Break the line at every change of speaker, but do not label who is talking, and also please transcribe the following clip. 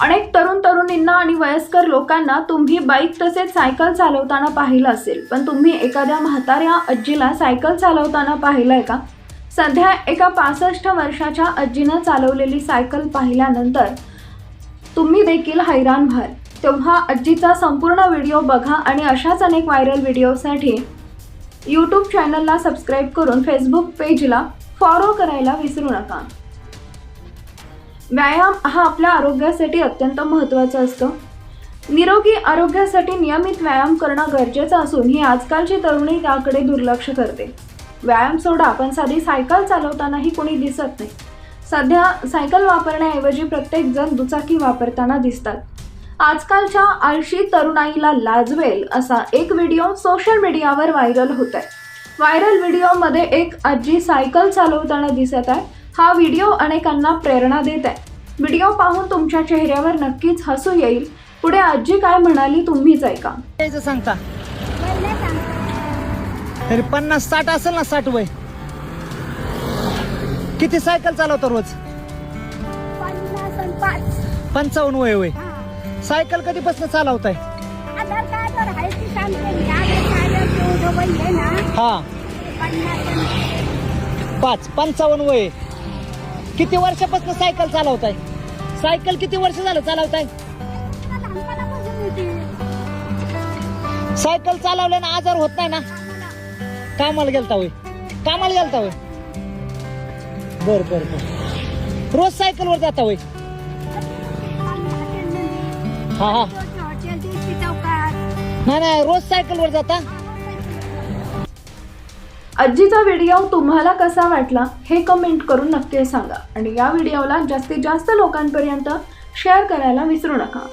अनेक तरुण तरुणींना आणि वयस्कर लोकांना तुम्ही बाईक तसेच सायकल चालवताना पाहिलं असेल. पण तुम्ही एखाद्या म्हाताऱ्या आजीला सायकल चालवताना पाहिलंय का? सध्या एका पासष्ट वर्षाच्या आजीनं चालवलेली सायकल पाहिल्यानंतर तुम्ही देखील हैराण व्हाल. तेव्हा आजीचा संपूर्ण व्हिडिओ बघा आणि अशाच अनेक व्हायरल व्हिडिओसाठी यूट्यूब चॅनलला सबस्क्राईब करून फेसबुक पेजला फॉलो करायला विसरू नका. व्यायाम हा आपल्या आरोग्यासाठी अत्यंत महत्त्वाचा असतो. निरोगी आरोग्यासाठी नियमित व्यायाम करणं गरजेचं असून ही आजकालची तरुणी त्याकडे दुर्लक्ष करते. व्यायाम सोडा पण साधी सायकल चालवतानाही कोणी दिसत नाही. सध्या सायकल वापरण्याऐवजी प्रत्येक जण दुचाकी वापरताना दिसतात. आजकालच्या आळशी तरुणाईला लाजवेल असा एक व्हिडिओ सोशल मीडियावर व्हायरल होत आहे व्हायरल व्हिडिओमध्ये एक आजी सायकल चालवताना दिसत आहे. हा व्हिडिओ अनेकांना प्रेरणा देत आहे. व्हिडिओ पाहून तुमच्या चेहऱ्यावर नक्कीच हसू येईल. पुढे आजी काय म्हणाली तुम्हीच ऐका.
यायचं सांगता. तरी पन्नास साठ असेल ना साठ वय. किती सायकल चालवतो रोज? पंचावन्न वय वय. सायकल कधीपासून चालवताय?
आधार आहे
हा. पाच पंचावन्न वय. किती वर्षापासून सायकल चालवताय? सायकल किती वर्ष झालं चालवताय? सायकल चालवल्यानं आजार होत नाही ना? कामाला गेलता होय. कामाला गेलता होय. बर बर बर. रोज सायकल वर जाता होय. हा हा. नाही नाही रोज सायकल वर जाता?
आजीचा व्हिडिओ तुम्हाला कसा वाटला हे कमेंट करून नक्की सांगा. आणि या व्हिडिओला जास्तीत जास्त लोकांपर्यंत शेअर करायला विसरू नका.